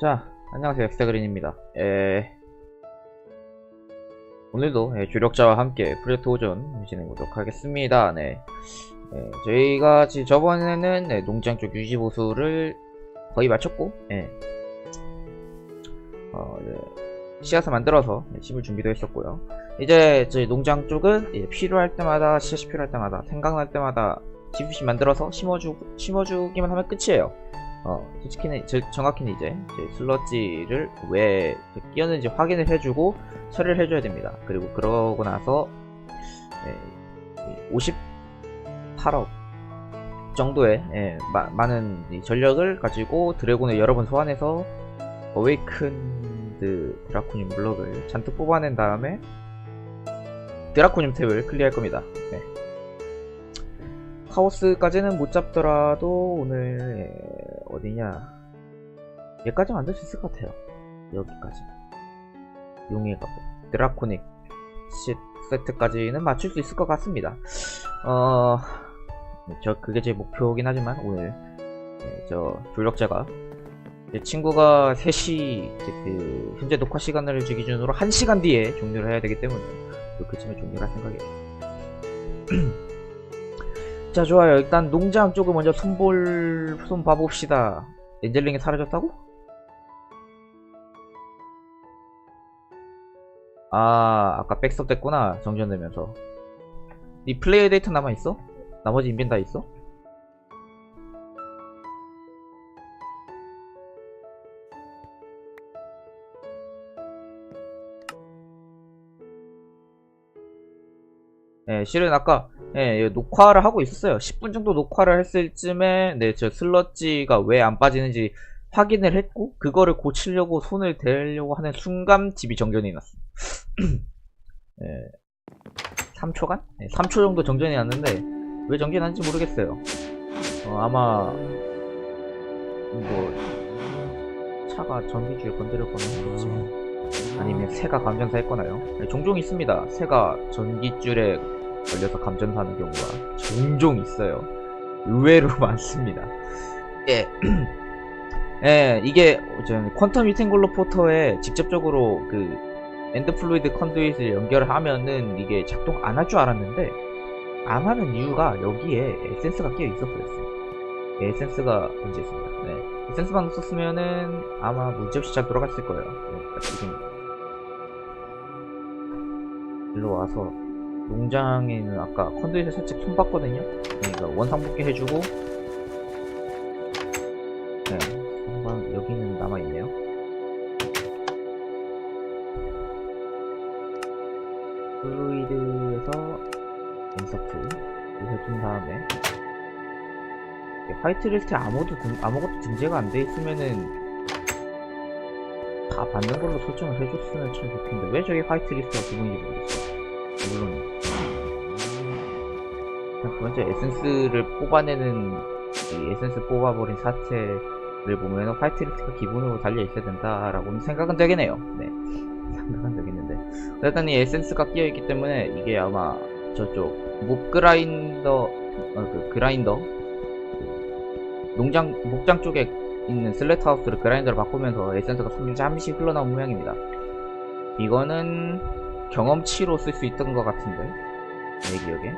자, 안녕하세요. 엑스그린입니다. 에... 오늘도 예, 주력자와 함께 프로젝트 오전 진행해보도록 하겠습니다. 네. 예, 저희가 지- 저번에는 네, 농장 쪽 유지 보수를 거의 마쳤고, 예. 어, 예, 씨앗을 만들어서 예, 심을 준비도 했었고요. 이제 저희 농장 쪽은 예, 필요할 때마다 씨앗이 필요할 때마다 생각날 때마다 GPC 만들어서 심어주 심어주기만 하면 끝이에요. 어, 솔직히는, 저- 정확히는 이제, 이제 슬러지를 왜 끼었는지 확인을 해주고 처리를 해줘야 됩니다. 그리고 그러고 나서, 예, 58억 정도의, 예, 마- 많은 이 전력을 가지고 드래곤을 여러 번 소환해서 어웨이큰드 드라코늄 블럭을 잔뜩 뽑아낸 다음에 드라코늄 탭을 클리어할 겁니다. 네. 카오스까지는 못 잡더라도 오늘 예, 어디냐? 얘까지 만들 수 있을 것 같아요. 여기까지. 용의 갑 드라코닉 시 세트까지는 맞출 수 있을 것 같습니다. 어 저 그게 제 목표긴 하지만 오늘 예, 저 조력자가 제 친구가 3시 이제 그 현재 녹화 시간을 주 기준으로 1시간 뒤에 종료를 해야 되기 때문에 또 그쯤에 종료할 생각이에요 자 좋아요 일단 농장 쪽을 먼저 손볼 손 봐봅시다 엔젤링이 사라졌다고? 아 아까 백섭 됐구나 정전되면서 이 플레이어 데이터 남아있어? 나머지 인벤 다 있어? 예, 실은 아까 예, 예, 녹화를 하고 있었어요. 10분 정도 녹화를 했을 쯤에 네, 저 슬러지가 왜 안 빠지는지 확인을 했고 그거를 고치려고 손을 대려고 하는 순간 집이 정전이 났어. 예, 3초간? 3초 정도 정전이 났는데 왜 정전이 났는지 모르겠어요. 어, 아마 뭐 차가 전기줄에 건드렸거나. 아니면 새가 감전사 했거나요? 네, 종종 있습니다. 새가 전기줄에 걸려서 감전사하는 경우가 종종 있어요. 의외로 많습니다. 예. 예, 이게 저 퀀텀 위탱글로 포터에 직접적으로 그 엔드 플루이드 컨두잇을 연결하면은 이게 작동 안 할 줄 알았는데 안 하는 이유가 여기에 에센스가 끼어 있었어요. 예, 에센스가 문제 있습니다. 네. 에센스만 없었으면은 아마 문제없이 잘 돌아갔을 거예요. 네, 지금 일로 와서 농장에는 아까 컨두잇을 살짝 손봤거든요. 그러니까 원상복귀 해주고 네, 한번 여기는 남아있네요. 플루이드에서 인서트 해준 다음에 화이트 리스트에 아무도 등, 아무것도 등재가 안 돼 있으면은 다 받는 걸로 설정을 해줬으면 참 좋겠는데 왜 저기 화이트 리스트가 기본인지 모르겠어. 물론 먼저 에센스를 뽑아내는 이 에센스 뽑아버린 사태를 보면 화이트 리스트가 기본으로 달려 있어야 된다라고는 생각은 되긴 해요. 네, 생각은 되겠는데. 일단 이 에센스가 끼어 있기 때문에 이게 아마 저쪽 목 그라인더 어, 그 그라인더? 그 농장 목장 쪽에 있는 슬래트 하우스를 그라인더로 바꾸면서 에센스가 잠시 흘러나온 모양입니다. 이거는 경험치로 쓸 수 있던 것 같은데. 내 기억에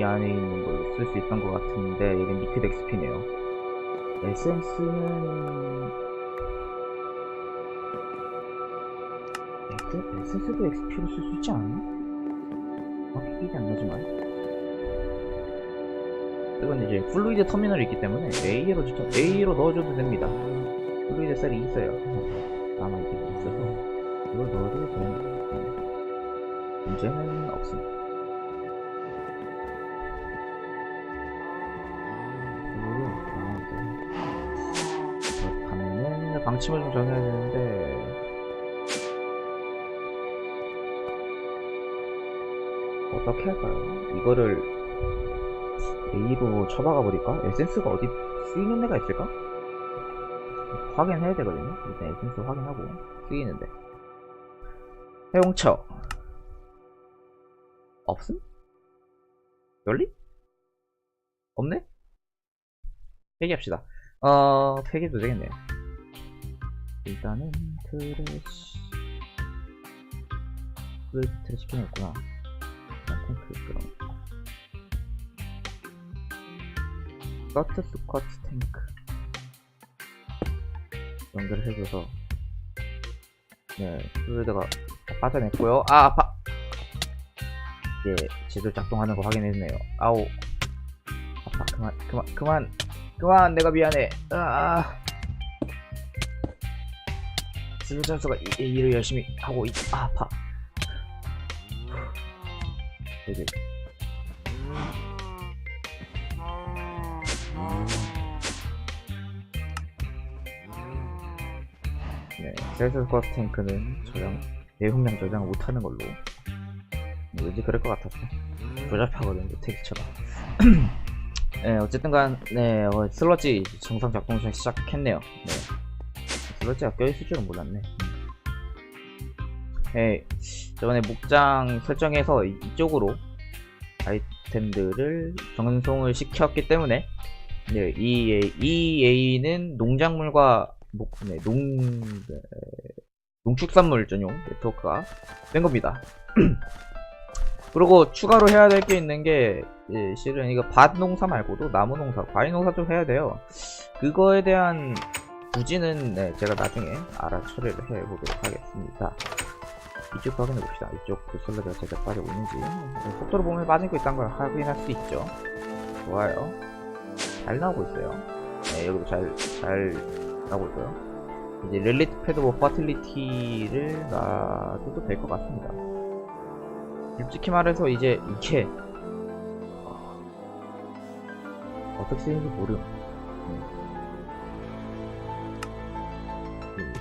이, 이 안에 있는 걸쓸수 있던 것 같은데 여기 리퀴드 XP네요 에센스는 에센- 에센스도 XP로 쓸 수 있지 않나? 정확히 기억이 안 나지만 이건 이제 플루이드 터미널이 있기 때문에 A로 저- A로 넣어줘도 됩니다. 플루이드 셀이 있어요. 아마 이게 있어서 이걸 넣어도. 네. 문제는 없습니다. 방침을 좀 정해야 되는데 어떻게 할까요? 이거를 A로 쳐박아 버릴까? 에센스가 어디 쓰이는 데가 있을까? 확인해야 되거든요. 일단 에센스 확인하고 쓰이는데. 해용처 없음? 열리? 없네? 폐기합시다. 어, 폐기도 되겠네요. 일단은 트래시. 왜 트래시 켜냈구나. 일단 탱크 끌어놓고. 서트 스쿼트 탱크. 연결을 해줘서. 네, 플루이드가 빠져냈고요. 아, 아파! 예, 제대로 작동하는 거 확인했네요. 아우. 아파, 그만, 그만, 그만, 그만, 내가 미안해. 아, 아. 슬루 선수가 이, 이 일을 열심히 하고 있, 아, 아파. 되게. 네, 셀스 스쿼트 탱크는 저장, 내용량 저장 못하는 걸로. 왠지 그럴 것 같았어. 조잡하거든요, 텍스처가. 네, 어쨌든 간, 네, 어, 슬러지 정상 작동 좀 시작했네요. 네. 슬러지가 껴있을 줄은 몰랐네. 네, 저번에 목장 설정해서 이- 이쪽으로 아이템들을 전송을 시켰기 때문에, 네, 이, A- 이 A는 농작물과 목, 네, 농, 네, 농축산물 전용 네트워크가 된 겁니다. 그리고 추가로 해야 될 게 있는 게 예, 실은 이거 밭 농사 말고도 나무 농사, 과일 농사 좀 해야 돼요. 그거에 대한 부지는 네, 제가 나중에 알아 처리를 해보도록 하겠습니다. 이쪽 확인해 봅시다. 이쪽 그 슬러드가 제대로 빠지고 있는지. 속도로 보면 빠지고 있다는 걸 확인할 수 있죠. 좋아요. 잘 나오고 있어요. 네, 여기도 잘, 잘 나오고 있어요. 이제 릴리트 패드 워파틀리티를 놔둬도 될 것 같습니다. 솔직히 말해서 이제 이게 어떻게 쓰는지 모름. 음.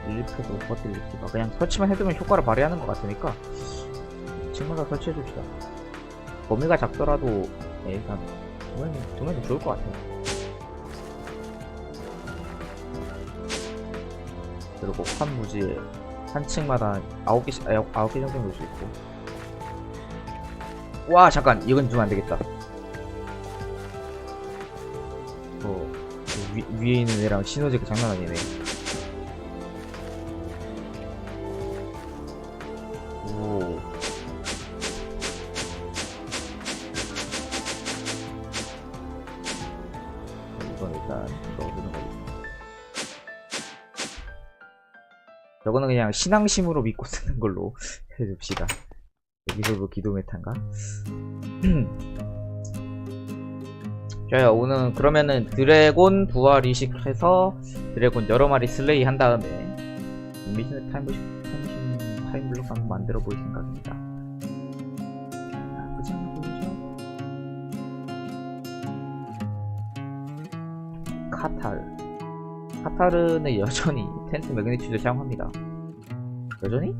1%도 못 버틸릴지가 그냥 설치만 해두면 효과를 발휘하는 것 같으니까 친구가 설치해줍시다. 범위가 작더라도 예, 일단 두면 두면 좋을 것 같아요. 그리고 판 무지에 한 층마다 9개씩, 9개 아, 정도 놓을 수 있고. 와 잠깐 이건 좀 안되겠다. 어, 뭐, 위, 위에 있는 애랑 시너지가 장난 아니네. 거고 저거는 그냥 신앙심으로 믿고 쓰는 걸로 해줍시다 여기서도 기도 메탄가? 좋아요 오늘 그러면은 드래곤 부활 이식해서 드래곤 여러 마리 슬레이 한 다음에 미션 타임 미션 타임 한번 만들어 볼 생각입니다. 카타르 카타르는 여전히 텐트 매그니튜드 사용합니다. 여전히?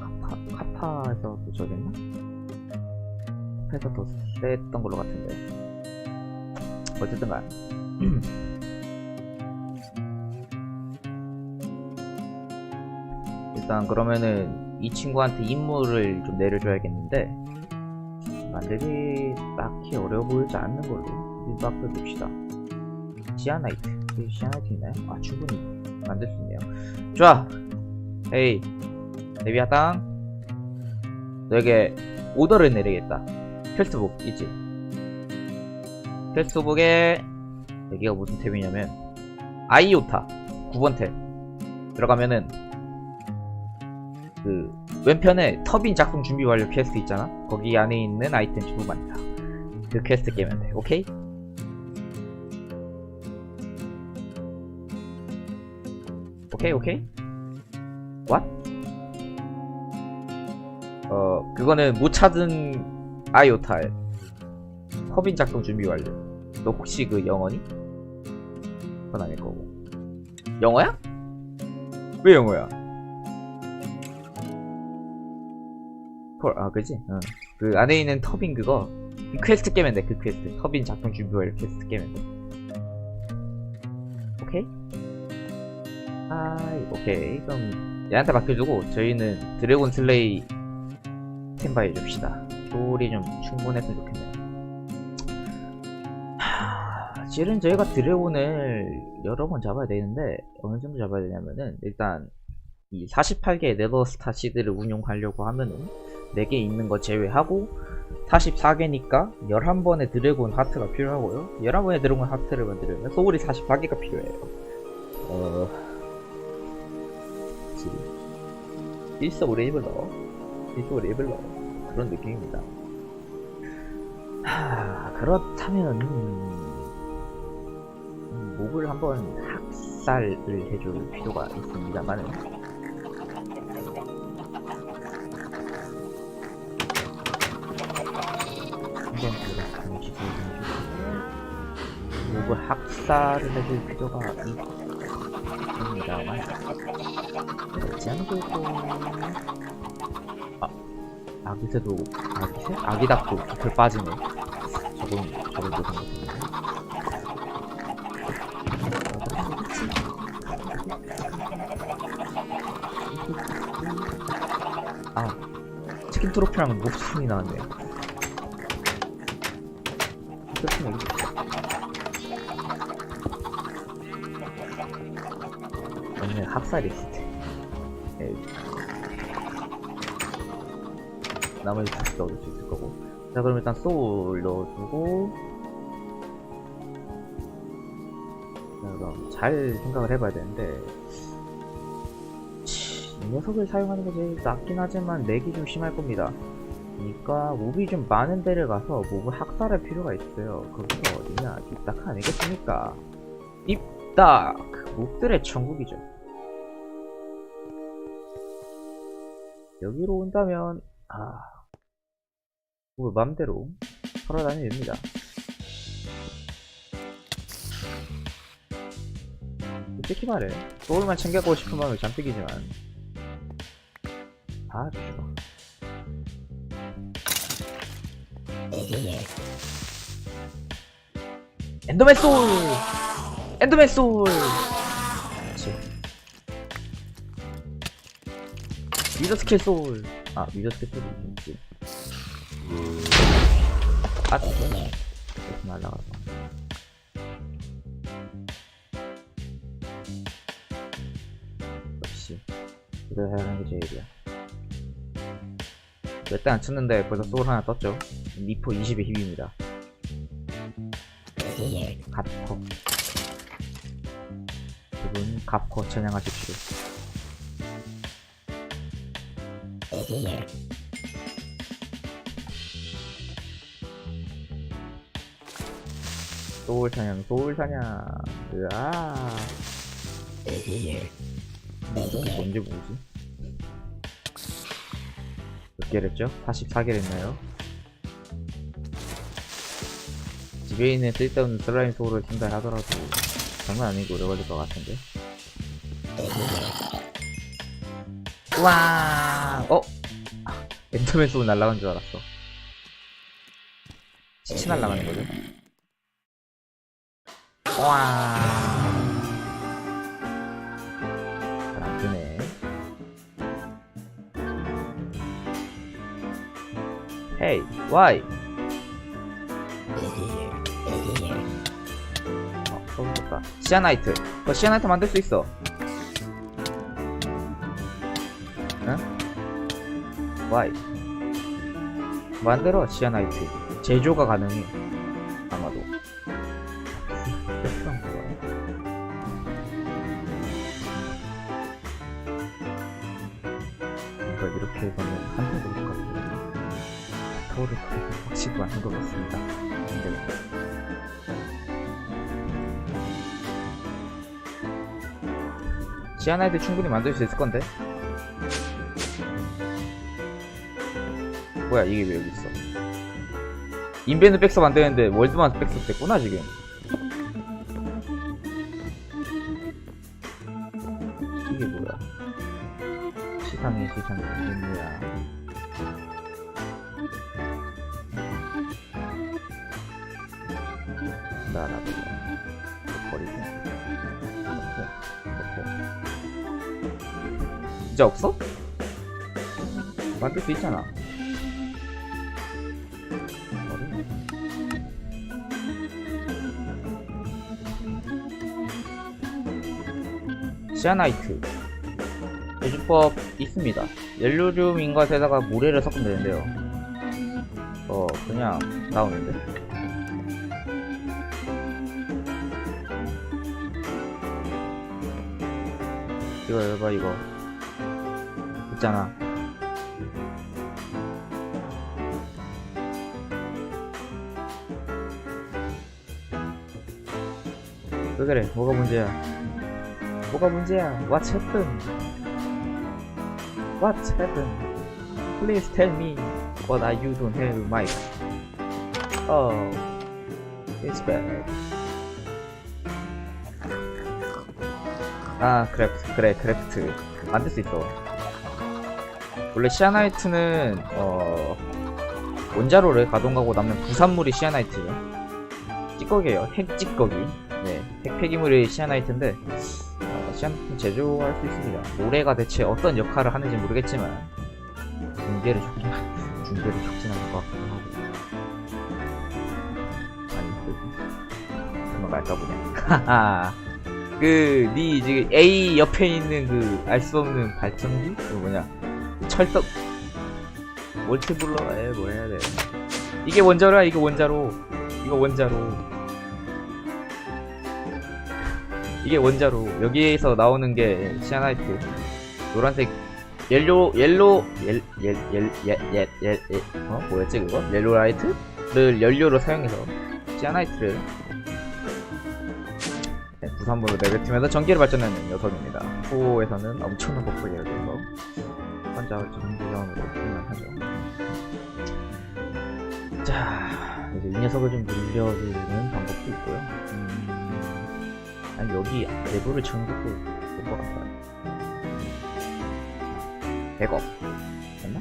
카파, 카파에서 도 저랬나? 카파에서 더 셌던 걸로 같은데. 어쨌든 간. 일단 그러면은 이 친구한테 임무를 좀 내려줘야겠는데 만들기 딱히 어려워 보이지 않는 걸로 밀박해 봅시다. 시아나이트. 여기 시아나이트 있나요? 아 충분히 만들 수 있네요. 좋아. 에이 데비아땅 너에게 오더를 내리겠다. 퀘스트북 있지? 퀘스트북에 여기가 무슨 탭이냐면 아이오타 9번 탭 들어가면은 그 왼편에 터빈 작동 준비 완료 퀘스트 있잖아 거기 안에 있는 아이템 주고 만다 그 퀘스트 깨면 돼 오케이? 오케이 오케이? What? 어 그거는 못 찾은 아이오타에 터빈 작동 준비 완료 너 혹시 그 영어니? 그건 아닐 거고 영어야? 왜 영어야? 헐, 아, 그지? 응. 그 안에 있는 터빈 그거, 그 퀘스트 깨면 돼, 그 퀘스트. 터빈 작동 준비 완료 퀘스트 깨면 돼. 오케이? 아이, 오케이. 그럼 얘한테 맡겨주고, 저희는 드래곤 슬레이 스탠바이 해줍시다. 소울이 좀 충분했으면 좋겠네요. 하, 실은 저희가 드래곤을 여러 번 잡아야 되는데 어느 정도 잡아야 되냐면은 일단 이 48개의 네더스타 시드를 운용하려고 하면은 4개 있는 거 제외하고 44개니까 11번의 드래곤 하트가 필요하고요. 11번의 드래곤 하트를 만들려면 소울이 44개가 필요해요. 어... 일석 레이블러 일석 레이블러 그런 느낌입니다. 하... 그렇다면 음, 목을 한번 학살을 해줄 필요가 있습니다만은 한번 해주고 목을 학살을 해줄 필요가 있습니다만 그렇지 않고. 아 아기새도 아기새? 아기닭도 깃털 빠지네. 저건 저건 무슨 것이네 아 치킨 트로피랑 목숨이 나왔네. 그렇군 여기 오늘 학살 리스트 예. 나머지 다시 넣을 수 있을 거고. 자 그럼 일단 소울 넣어주고. 자 그럼 잘 생각을 해봐야 되는데. 치, 이 녀석을 사용하는 게 제일 낫긴 하지만 렉이 좀 심할 겁니다. 그러니까 몹이 좀 많은 데를 가서 몹을 학살할 필요가 있어요. 거기가 어디냐? 입닥 아니겠습니까? 입닥 몹들의 천국이죠 여기로 온다면 아, 뭐 맘대로 걸어다니면 됩니다. 솔직히 말해, 소울만 챙겨가고 싶은 마음이 잔뜩이지만 아, 좋아. 엔더맨 소울! 엔더맨 소울! 미더 스킬 소울! 아, 미더 스킬 소울이. 아, 이렇게 날라가서. 역시. 이거 해야 하는 게 제일이야. 몇대 안 쳤는데 벌써 소울 하나 떴죠? 미포 20의 힘입니다. 갑커. 두분 갑커 찬양하십시오. 소울 사냥, 소울 사냥. 으아. 이게 뭔지 모르지? 몇 개를 했죠? 44개를 했나요? 집에 있는 쓸데없는 슬라임 소울을 쓴다 하더라도 장난 아니고 오래 걸릴 것 같은데. 와, 어? 아, 엔더맨 소울 날아간 줄 알았어. 치치 날아가는 거죠? 와. 잘안 뜨네. 헤이, 와이. 어, 써보겠다. 시아나이트. 너 시아나이트 만들 수 있어. 응? 와이. 만들어, 시아나이트. 제조가 가능해. 아마도. 이걸 이렇게 해서는 한번 올것 같아요. 타오를 그렇게 확실히 않은 것 같습니다. 근데 시아나이드 충분히 만들 수 있을 건데? 뭐야 이게 왜 여기 있어? 인베는 백서 만드는데 월드만 백서 됐구나 지금. 이게 뭐야? 시상이 시상이 이게 뭐야? 나라도 버리고 넣고 넣고 진짜 없어? 만들 수 있잖아 시아나이트. 제주법 있습니다. 옐로륨 인것에다가 모래를 섞으면 되는데요. 어 그냥 나오는데? 이거 이거 봐 이거. 있잖아. 왜 그래? 뭐가 문제야 뭐가 문제야? What's happened? What's happened? Please tell me what are you don't have mic Oh It's bad. 아 크래프트 그래 크래프트 만들 수 있어. 원래 시아나이트는 어 원자로를 가동하고 남는 부산물이 시아나이트예요. 찌꺼기예요. 핵 찌꺼기. 네, 핵 폐기물이 시아나이트인데 어, 시아나이트 제조할 수 있습니다. 모래가 대체 어떤 역할을 하는지 모르겠지만 중계를 촉진 중계를 촉진하는 것 같기도 하고. 아니 그 그만 말까 보네. 그니 지금 A 옆에 있는 그 알 수 없는 발전기? 그 뭐냐. 철석 멀티블러 에뭐 해야 돼. 이게 원자로야? 이게 원자로. 이거 원자로 이게 원자로 여기에서 나오는 게 시아나이트 노란색 옐로 옐로 옐옐옐옐옐옐 어 뭐였지 그거 옐로 라이트를 연료로 사용해서 시아나이트를 네, 부산물로 내뱉으면서 전기를 발전하는 녀석입니다. 후에서는 엄청난 폭풍이 돼서 환자 전기전으로 표현하죠. 자 이제 이 녀석을 좀 물려주는 방법도 있고요. 음, 아니 여기 내부를 치는 것도 것 같아요. 100억 맞나?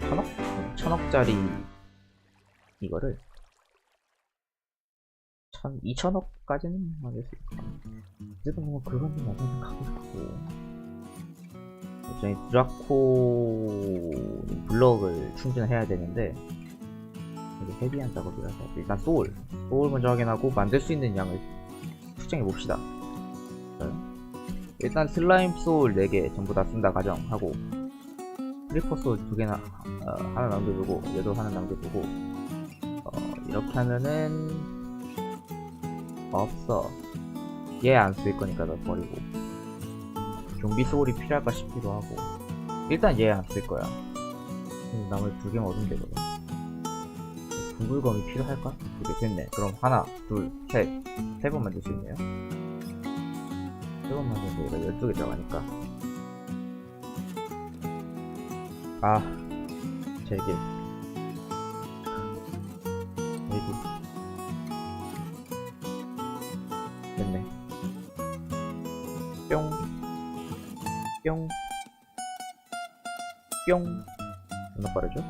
천억? 어, 천억짜리 이거를 천, 2천억까지는 만들 수 같아요. 어쨌든 뭐 그건 좀 나중에 가고 싶고 저희 드라코 블럭을 충전해야 되는데 되게 헤비한 작업이라서 일단 소울 소울 먼저 확인하고 만들 수 있는 양을 측정해 봅시다. 일단 슬라임 소울 4개 전부 다 쓴다 가정하고 크리퍼 소울 2개나 어, 하나 남겨두고 얘도 하나 남겨두고 어, 이렇게 하면은 없어. 얘 안 쓸 거니까 너 버리고. 좀비 소울이 필요할까 싶기도 하고. 일단 얘 안 쓸 거야. 나머지 두 개만 얻으면 되거든 둥글검이 필요할까? 됐네 그럼 하나 둘 셋 세 번 만들 수 있네요 세 번 만드는데 얘가 12개 들어가니까 아 3개 4개 됐네 뿅 뿅, 뿅. 존나 빠르죠?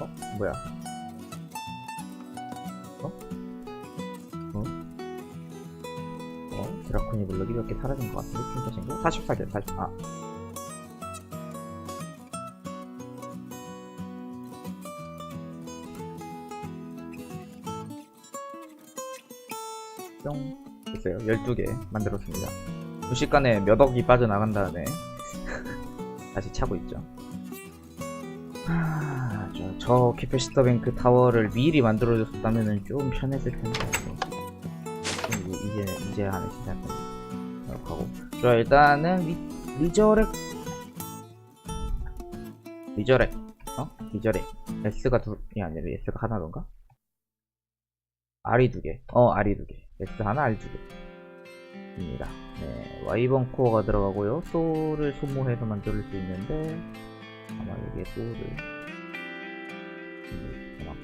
어? 뭐야? 개 사라진 것 같은데? 진짜 친구? 48개, 40, 아. 뿅. 됐어요. 12개 만들었습니다. 순식간에 몇 억이 빠져나간 다음에 다시 차고 있죠. 하, 저, 저 캐패시터 뱅크 타워를 미리 만들어줬다면 좀 편했을 텐데. 좀 이제, 이제, 하는 하고. 좋아, 일단은 리, 리저렉. 리저렉. 어? 리저렉. S가 둘이 아니라 S가 하나던가? R이 두 개. 어, R이 두 개. S 하나, R 두 개. 입니다. 네, 와이번 코어가 들어가고요. 소울을 소모해서 만들 수 있는데 아마 여기에 소울을 이렇게 맞고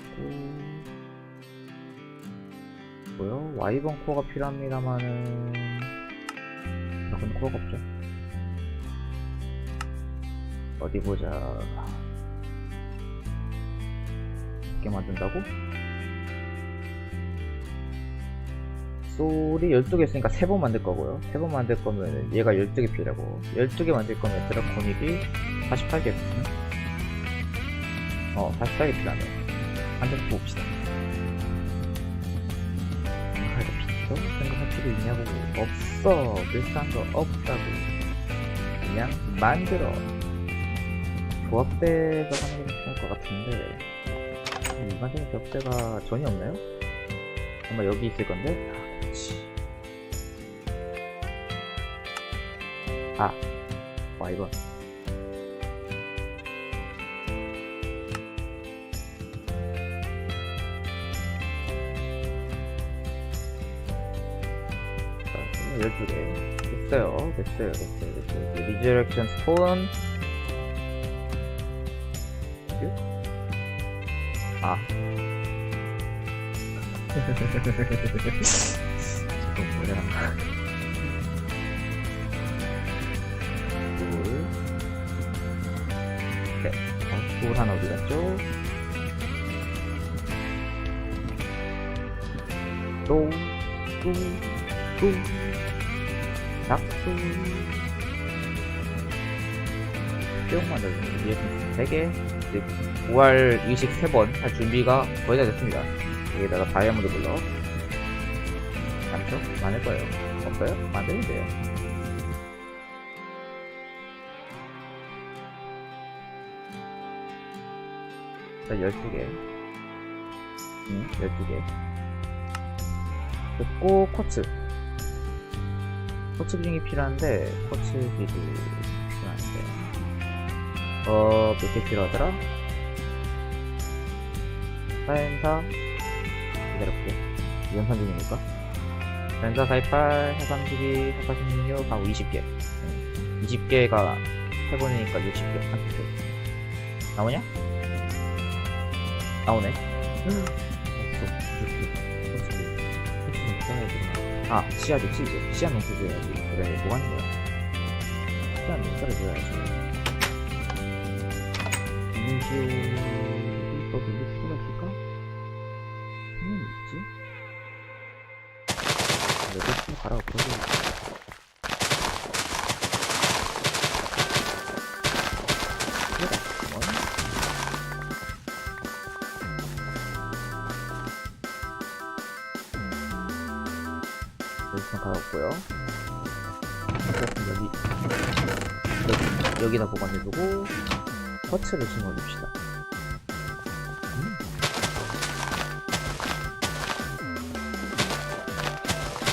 고요. 와이번 코어가 필요합니다만은 작은 코어가 없죠. 어디 보자. 몇개 만든다고? 소울이 12개 있으니까 3번 만들 거고요. 3번 만들 거면 얘가 12개 필요하고 12개 만들 거면 드라코닉이 48개 응? 어 48개 필요하네. 한번 봅시다. 필요 있냐고 없어. 비싼 거 없다고. 그냥 만들어 조합대에서 하는 게 좋을 것 같은데 일반적인 조합대가 전혀 없나요? 아마 여기 있을 건데? 아 그렇지 아 와, 이거 12개. 됐어요. 됐어요. 됐어요. 됐어요. 리저렉션 스톤. 아. 저거 뭐야. 둘. 셋. 어, 돌 하나 어디 갔죠? 또, 또, 또. 낙수 뿅 만들어줍니다 위에 3개? 이제 부활 의식 3번 할 준비가 거의 다 됐습니다. 여기다가 다이아몬드 블럭. 많죠? 많을 거예요. 없어요? 만들면 돼요. 자 12개. 응 12개. 됐고 쿼츠 코치 비중이 필요한데 코치 비중 필요한데. 어 몇 개 필요하더라? 사연사 기다려볼게. 연산 중이니까. 연사 48, 432, 446 하고 20개. 20개가 해보니까 60개. 한 개. 나오냐? 나오네. 없어 코치 코치는 써야 되 나 아, 씨앗이 치즈. 씨앗 농사 줘야지. 그래, 뭐 하는 거야? 씨앗 농사를 줘야지. 이슈, 여기서 가봤고요. 여기, 여기, 여기 다 보관해두고, 커츠를 심어줍시다. 음.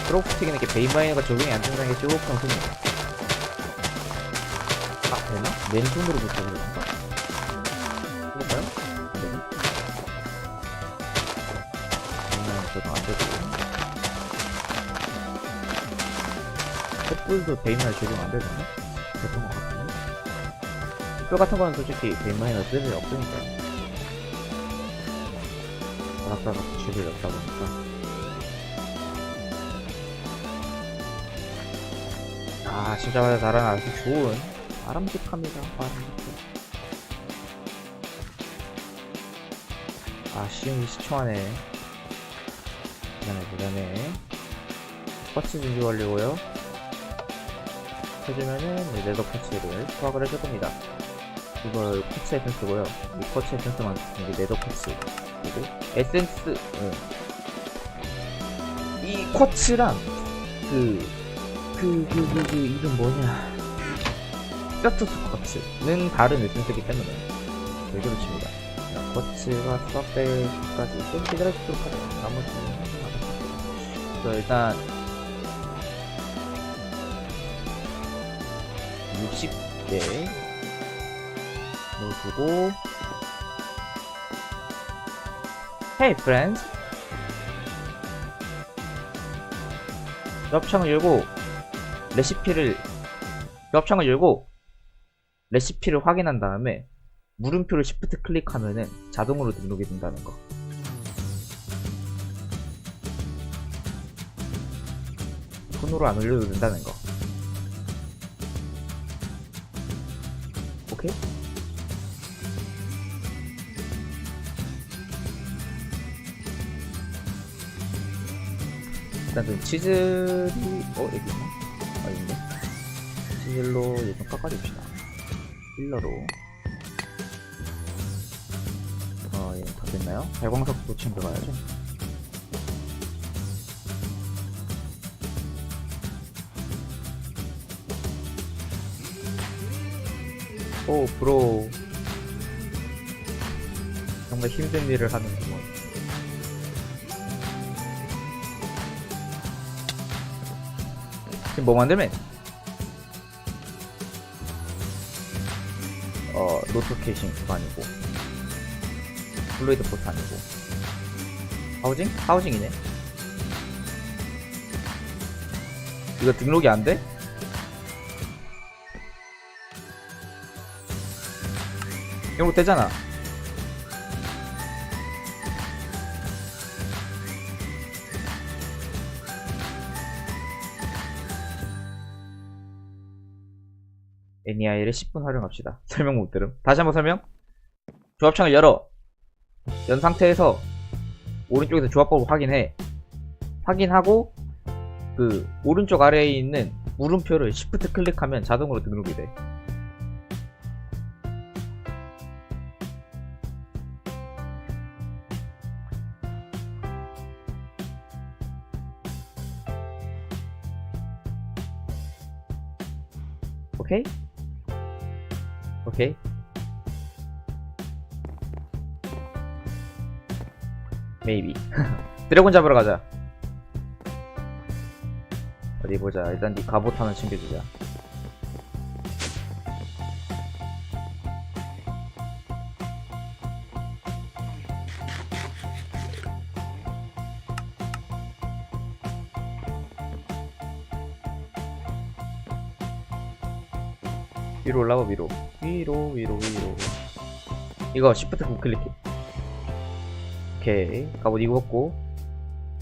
크로프틱은 이렇게 베이마이너가 적용이 안 된다는 게 조금 흔해요. 아, 되나? 맨손으로 붙여 그런가? 해볼까요? 안 되나? 베이마이너 적용 안 되고. 횃불도 베이마에 적용 안 되잖아? 됐던 것 같은데? 횃불 같은 거는 솔직히 베이마에는 쓸 일이 없으니까. 바닥바닥 붙일 일이 없다 보니까. 아, 진짜 달아나 아주 좋은, 바람직합니다. 바람직해. 아, 쉬운 20초 안에. 대단해, 대단해. 퍼치 준비 완료고요 네, 레더 코치를 수확을 해줄 겁니다. 이걸 코치 에센스 고요. 이 코치 에센스만 이게 레더 코치 그리고 에센스 예. 이 코치랑 그 그 그 그 그 이름 뭐냐 세트스 코치는 다른 에센스이기 때문에 되게 좋습니다. 자, 코치가 수확되기까지 좀 기다려주도록 하죠. 나머지는 하지 자, 일단 60개 넣어주고. Hey friends. 옆창을 열고 레시피를 옆창을 열고 레시피를 확인한 다음에 물음표를 Shift 클릭하면은 자동으로 등록이 된다는 거. 손으로 안 올려도 된다는 거 오케이? 일단 좀 치즈를 어 여기 있나? 아 있네 치즈로 이거 좀 깎아줍시다 힐러로 어예다 됐나요? 발광석도 챙겨가야죠 오 브로. 정말 힘든 일을 하는구먼 지금 뭐 만들면? 어 노트 캐싱 그거 아니고. 플루이드 포트 아니고. 하우징? 하우징이네. 이거 등록이 안 돼? 이거 되잖아. NEI를 10분 활용합시다. 설명 못 들음. 다시 한번 설명. 조합창을 열어. 연 상태에서 오른쪽에서 조합법을 확인해. 확인하고 그 오른쪽 아래에 있는 물음표를 Shift 클릭하면 자동으로 등록이 돼 메이비 드래곤 잡으러 가자. 어디 보자. 일단 네 갑옷 하나 챙겨주자. 위로 올라가 위로. 위로 위로 위로. 이거 시프트 우클릭해 오케이 갑옷 입었고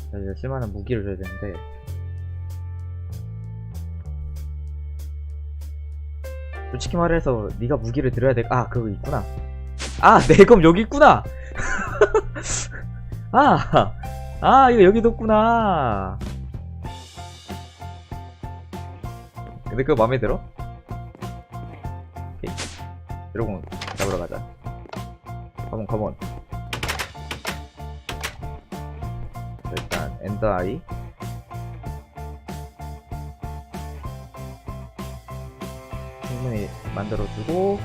자, 이제 쓸만한 무기를 줘야 되는데 솔직히 말해서 네가 무기를 들어야 돼. 아 그거 있구나. 아 내검 여기 있구나. 아, 아 이거 여기 뒀구나. 근데 그거 마음에 들어? 오케이. 드래곤 잡으러 가자. 컴온 컴온. 엔더 아이. 충분히 만들어주고